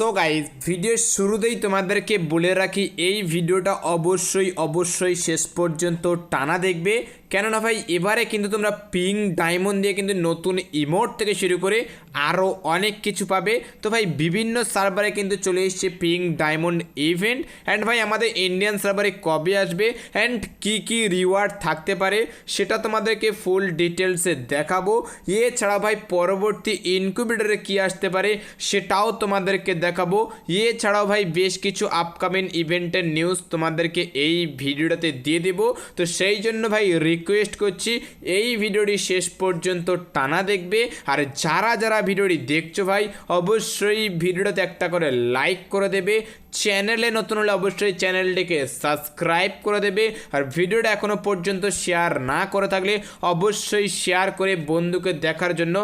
So guys ভিডিওর শুরুতেই তোমাদেরকে বলে রাখি, এই ভিডিওটা অবশ্যই অবশ্যই শেষ পর্যন্ত টানা দেখবে। কেননা ভাই, এবারে কিন্তু তোমরা পিঙ্ক ডায়মন্ড দিয়ে কিন্তু নতুন ইমোট থেকে শুরু করে আরও অনেক কিছু পাবে। তো ভাই, বিভিন্ন সার্ভারে কিন্তু চলে এসছে পিঙ্ক ডায়মন্ড ইভেন্ট অ্যান্ড ভাই, আমাদের ইন্ডিয়ান সার্ভারে কবে আসবে অ্যান্ড কি কি রিওয়ার্ড থাকতে পারে সেটা তোমাদেরকে ফুল ডিটেলসে দেখাবো। এছাড়া ভাই, পরবর্তী ইনকিউবেটরে কি আসতে পারে সেটাও তোমাদেরকে দেখাবো। এছাড়াও ভাই, বেশ কিছু আপকামিং ইভেন্টের নিউজ তোমাদেরকে এই ভিডিওটাতে দিয়ে দেবো। তো সেই জন্য ভাই রিকোয়েস্ট করছি, এই ভিডিওটি শেষ পর্যন্ত টানা দেখবে। আর যারা যারা ভিডিওটি দেখছ ভাই, অবশ্যই ভিডিওটাতে একটা করে লাইক করে দেবে। চ্যানেলে নতুন হলে অবশ্যই চ্যানেলটিকে সাবস্ক্রাইব করে দেবে। আর ভিডিওটা এখনও পর্যন্ত শেয়ার না করে থাকলে অবশ্যই শেয়ার করে বন্ধুকে দেখার জন্য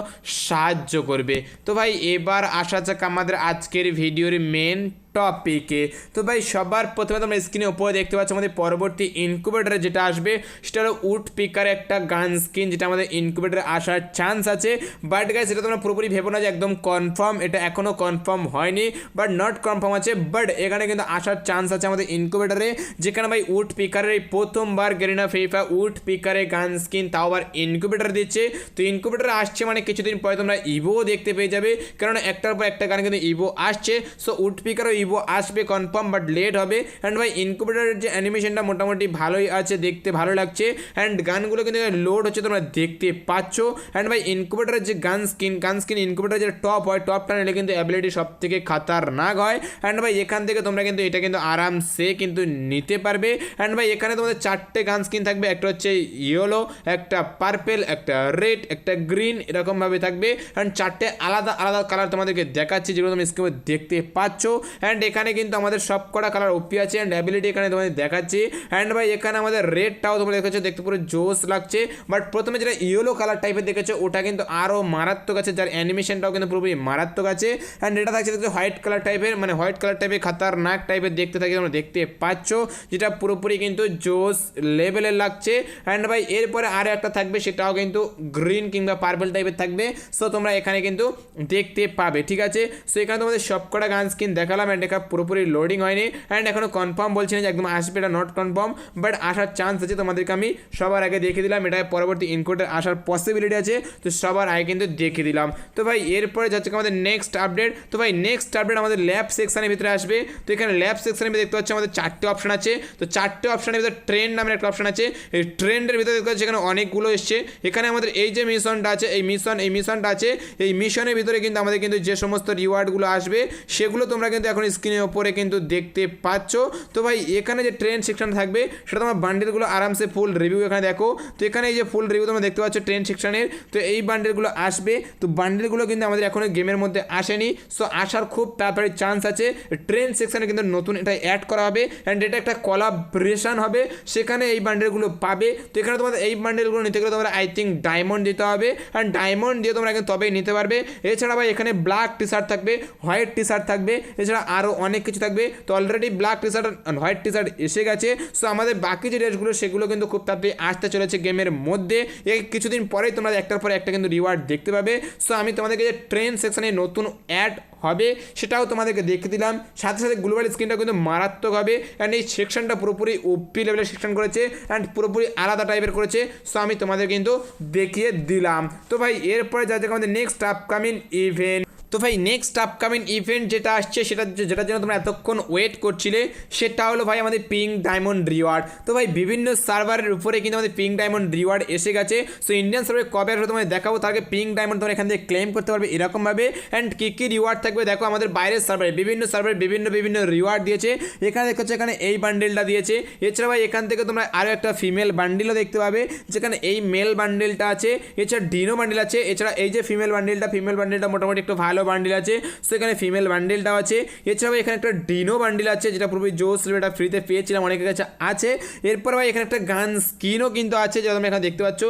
সাহায্য করবে। তো ভাই, এবার আসা যাক আমাদের আজকের ভিডিওর মেন টপিকে তো ভাই, সবার প্রথমে তোমরা স্ক্রিনে উপরে দেখতে পাচ্ছ আমাদের পরবর্তী ইনকুবেটারে যেটা আসবে, সেটা হলো উড পিকার একটা গান স্কিন যেটা আমাদের ইনকুবেটারে আসার চান্স আছে। বাট গাইজ এটা তোমরা পুরোপুরি ভেবো না যে একদম কনফার্ম এটা এখনও কনফার্ম হয়নি। বাট নট কনফার্ম আছে বাট এখানে কিন্তু আসার চান্স আছে আমাদের ইনকুবেটারে যেখানে ভাই উড পিকারের প্রথমবার গেরিনা ফিফা উড পিকারে গান স্কিন তাও আবার ইনকুবেটার দিচ্ছে। তো ইনকুবেটারে আসছে মানে কিছুদিন পরে তোমরা ইভোও দেখতে পেয়ে যাবে। কারণ একটার পর একটা গান কিন্তু ইভো আসছে। সো উড পিকারও ইভো আসবে কনফার্ম বাট লেট হবে। অ্যান্ড ভাই ইনকুবেটারের যে অ্যানিমেশনটা মোটামুটি ভালোই আছে, দেখতে ভালো লাগছে। অ্যান্ড গানগুলো কিন্তু লোড হচ্ছে, তোমরা দেখতে পাচ্ছ। অ্যান্ড ভাই ইনকুবেটারের যে গান স্কিন গান স্কিন ইনকুবেটার যে টপ হয় টপটা নিলে কিন্তু অ্যাবিলিটি সব থেকে খাতারনাক হয়। অ্যান্ড ভাই এখান থেকে তোমরা কিন্তু এটা কিন্তু আরামসে কিন্তু নিতে পারবে। অ্যান্ড ভাই, এখানে তোমাদের চারটে গান স্কিন থাকবে। একটা হচ্ছে ইয়েলো একটা পার্পেল একটা রেড একটা গ্রিন এরকমভাবে থাকবে। অ্যান্ড চারটে আলাদা আলাদা কালার তোমাদেরকে দেখাচ্ছি, যেগুলো তুমি স্ক্রিনে দেখতে পাচ্ছ। অ্যান্ড এখানে কিন্তু আমাদের সব কটা কালার ওপি আছে অ্যান্ড অ্যাবিলিটি এখানে তোমাদের দেখাচ্ছি। অ্যান্ড ভাই, এখানে আমাদের রেডটাও তোমরা দেখেছ, দেখতে পুরো জোস লাগছে। বাট প্রথমে যেটা ইয়েলো কালার টাইপের দেখেছ, ওটা কিন্তু আরও মারাত্মক আছে। যার অ্যানিমেশনটাও কিন্তু পুরোপুরি মারাত্মক আছে। অ্যান্ড এটা থাকছে হোয়াইট কালার টাইপের মানে হোয়াইট কালার টাইপের খাতারনাক টাইপের দেখতে থাকি, তোমরা দেখতে পাচ্ছ, যেটা পুরোপুরি কিন্তু জোস লেভেলের লাগছে। অ্যান্ড ভাই, এরপরে আর একটা থাকবে, সেটাও কিন্তু গ্রিন কিংবা পার্পল টাইপের থাকবে। সো তোমরা এখানে কিন্তু দেখতে পাবে, ঠিক আছে? সো এখানে তোমাদের সবকটা গান স্কিন দেখালাম অ্যান্ড এটা পুরোপুরি লোডিং হয়নি। অ্যান্ড এখনও কনফার্ম বলছি না যে একদম আসবে এটা নট কনফার্ম বাট আসার চান্স আছে, তোমাদেরকে আমি সবার আগে দেখে দিলাম। এটা পরবর্তী ইনকোডের আসার পসিবিলিটি আছে, তো সবার আগে কিন্তু দেখে দিলাম। তো ভাই, এরপরে যাচ্ছে আমাদের নেক্সট আপডেট তো ভাই নেক্সট আপডেট আমাদের ল্যাব সেকশানের ভিতরে আসবে। তো এখানে ল্যাব সেকশনের ভিতরে দেখতে পাচ্ছি আমাদের চারটে অপশন আছে। তো চারটে অপশনের ভিতরে ট্রেন্ড নামের একটা অপশন আছে। এই ট্রেন্ডের ভিতরে দেখতে পাচ্ছি এখানে অনেকগুলো এসছে। এখানে আমাদের এই যে মিশনটা আছে, এই মিশন এই মিশনটা আছে, এই মিশনের ভিতরে কিন্তু আমাদের কিন্তু যে সমস্ত রিওয়ার্ডগুলো আসবে, সেগুলো তোমরা কিন্তু এখন স্ক্রিনের ওপরে কিন্তু দেখতে পাচ্ছ। তো ভাই, এখানে যে ট্রেন সেকশন থাকবে, সেটা তোমার বান্ডেলগুলো আরামসে ফুল রিভিউ এখানে দেখো। তো এখানে এই যে ফুল রিভিউ তোমরা দেখতে পাচ্ছ ট্রেন সেকশনের তো এই বান্ডেলগুলো আসবে। তো বান্ডেলগুলো কিন্তু আমাদের এখনও গেমের মধ্যে আসেনি। সো আসার খুব তাড়াতাড়ি চান্স আছে। ট্রেন সেকশনে কিন্তু নতুন এটা অ্যাড করা হবে অ্যান্ড এটা একটা কলাব্রেশন হবে, সেখানে এই বান্ডেলগুলো পাবে। তো এখানে তোমাদের এই বান্ডেলগুলো নিতে গেলে তোমরা আই থিঙ্ক ডায়মন্ড দিতে হবে অ্যান্ড ডায়মন্ড দিয়ে তোমরা কিন্তু তবেই নিতে পারবে। এছাড়া ভাই এখানে ব্ল্যাক টি শার্ট থাকবে হোয়াইট টি শার্ট থাকবে, এছাড়া আরও অনেক কিছু থাকবে। তো already black T shirt and white T shirt এসে গেছে। সো আমাদের বাকি যে ড্রেসগুলো সেগুলো কিন্তু খুব তাড়াতাড়ি আসতে চলেছে গেমের মধ্যে। এই কিছুদিন পরেই তোমরা একটার পর একটা কিন্তু রিওয়ার্ড দেখতে পাবে। সো আমি তোমাদেরকে যে ট্রেন সেকশানে নতুন অ্যাড হবে, সেটাও তোমাদেরকে দেখে দিলাম। সাথে সাথে গ্লোবাল স্ক্রিনটা কিন্তু মারাত্মক হবে অ্যান্ড এই সেকশনটা পুরোপুরি ওপি লেভেলের সেকশন করেছে অ্যান্ড পুরোপুরি আলাদা টাইপের করেছে সো আমি তোমাদের কিন্তু দেখিয়ে দিলাম। তো ভাই, এরপরে যা আমাদের নেক্সট আপকামিং ইভেন্ট তো ভাই নেক্সট আপকামিং ইভেন্ট যেটা আসছে, সেটা যেটার জন্য তোমরা এতক্ষণ ওয়েট করছিলে, সেটা হলো ভাই আমাদের পিঙ্ক ডায়মন্ড রিওয়ার্ড তো ভাই, বিভিন্ন সার্ভারের উপরে কিন্তু আমাদের পিঙ্ক ডায়মন্ড রিওয়ার্ড এসে গেছে। সো ইন্ডিয়ান সার্ভারে কবে আসবে তোমাদের দেখাবো তাকে পিঙ্ক ডায়মন্ড তোমরা এখান থেকে ক্লেম করতে পারবে এরকমভাবে। অ্যান্ড কী কী রিওয়ার্ড থাকবে, দেখো আমাদের বাইরের সার্ভারে বিভিন্ন সার্ভারে বিভিন্ন বিভিন্ন রিওয়ার্ড দিয়েছে। এখানে দেখতে এখানে এই বান্ডেলটা দিয়েছে। এছাড়া ভাই, এখান থেকে তোমরা আরও একটা ফিমেল বান্ডিলও দেখতে পাবে, যেখানে এই মেল বান্ডেলটা আছে। এছাড়া ডিনো বান্ডিল আছে। এছাড়া এই যে ফিমেল বান্ডিলটা ফিমেল বান্ডেলটা মোটামুটি একটু ভালো বান্ডিল আছে, সেখানে ফিমেল বান্ডেলটাও আছে। এছাড়াও এখানে একটা ডিনো বান্ডিল আছে, যেটা পুরোপুরি জোস এটা ফ্রিতে পেয়েছিলাম, অনেকের কাছে আছে। এরপর ভাই এখানে একটা গান স্কিনও কিন্তু আছে, যেটা তুমি এখানে দেখতে পাচ্ছ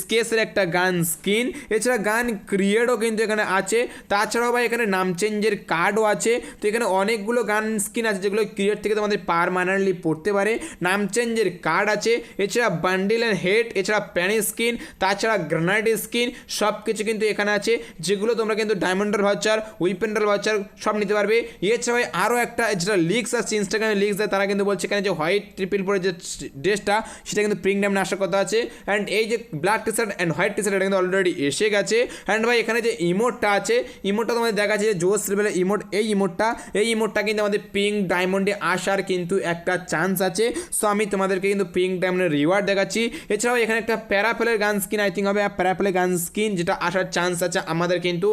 স্কেসের একটা গান স্কিন এছাড়া গান ক্রিয়েটও কিন্তু এখানে আছে। তাছাড়াও ভাই এখানে নাম চেঞ্জের কার্ডও আছে। তো এখানে অনেকগুলো গান স্কিন আছে, যেগুলো ক্রিয়েট থেকে তোমাদের পারমানেন্টলি পড়তে পারে। নাম চেঞ্জের কার্ড আছে। এছাড়া বান্ডিল অ্যান্ড হেড এছাড়া প্যানি স্কিন তাছাড়া গ্রানাইট স্কিন সব কিছু কিন্তু এখানে আছে, যেগুলো তোমরা কিন্তু ডায়মন্ডের ভাউচার উইপেন্ডাল ভাউচার সব নিতে পারবে। এছাড়া ভাই আরও একটা যেটা লিক্স আছে ইনস্টাগ্রামে লিক্স দেয়, তারা কিন্তু বলছে এখানে যে হোয়াইট ট্রিপল পরে যে ড্রেসটা, সেটা কিন্তু প্রিং ডায়মন্ড আসার কথা আছে। অ্যান্ড এই যে black T shirt and white T shirt এটা কিন্তু অলরেডি এসে গেছে। অ্যান্ড ভাই, এখানে যে ইমোটটা আছে ইমোটটা তোমাদের দেখা যাচ্ছে যে জোস লেভেলের ইমোট এই ইমোটটা এই ইমোটটা কিন্তু আমাদের পিঙ্ক ডায়মন্ডে আসার কিন্তু একটা চান্স আছে। সো আমি তোমাদেরকে কিন্তু পিঙ্ক ডায়মন্ডের রিওয়ার্ড দেখাচ্ছি। এছাড়াও এখানে একটা প্যারাফেলের গান স্কিন আই থিঙ্ক হবে প্যারাফেলের গান স্কিন যেটা আসার চান্স আছে আমাদের কিন্তু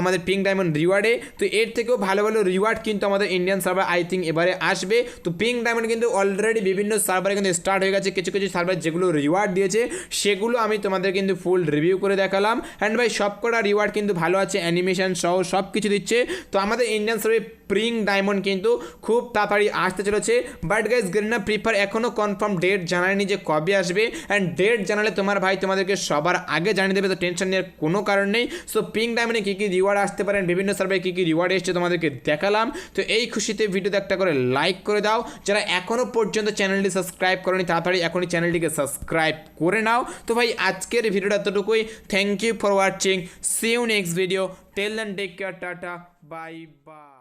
আমাদের পিঙ্ক ডায়মন্ড রিওয়ার্ডে তো এর থেকেও ভালো ভালো রিওয়ার্ড কিন্তু আমাদের ইন্ডিয়ান সার্ভার আই থিঙ্ক এবারে আসবে। তো পিঙ্ক ডায়মন্ড কিন্তু অলরেডি বিভিন্ন সার্ভারে কিন্তু স্টার্ট হয়ে গেছে। কিছু কিছু সার্ভার যেগুলো রিওয়ার্ড দিয়েছে, সেগুলো আমি তোমাদের কিন্তু ফুল রিভিউ করে দেখালাম। অ্যান্ড ভাই সবকটা রিওয়ার্ড কিন্তু ভালো আছে অ্যানিমেশন সহ সব কিছু দিচ্ছে। তো আমাদের ইন্ডিয়ান সার্ভে প্রিং ডায়মন্ড কিন্তু খুব তাড়াতাড়ি আসতে চলেছে। But guys Garena free fire এখনও কনফার্ম ডেট জানায়নি যে কবে আসবে। অ্যান্ড ডেট জানালে তোমার ভাই তোমাদেরকে সবার আগে জানিয়ে দেবে, তো টেনশন নেওয়ার কোনো কারণ নেই। সো পিং ডায়মন্ডে কী কী রিওয়ার্ড আসতে পারেন বিভিন্ন সার্ভে কী কী রিওয়ার্ড এসছে তোমাদেরকে দেখালাম। তো এই খুশিতে ভিডিওতে একটা করে লাইক করে দাও। যারা এখনও পর্যন্ত চ্যানেলটি সাবস্ক্রাইব করেনি, তাড়াতাড়ি এখনই চ্যানেলটিকে সাবস্ক্রাইব করে নাও। তো ভাই, আজকের ভিডিওটা এতটুকুই। Thank you for watching see you next video tell and take care tata. Bye bye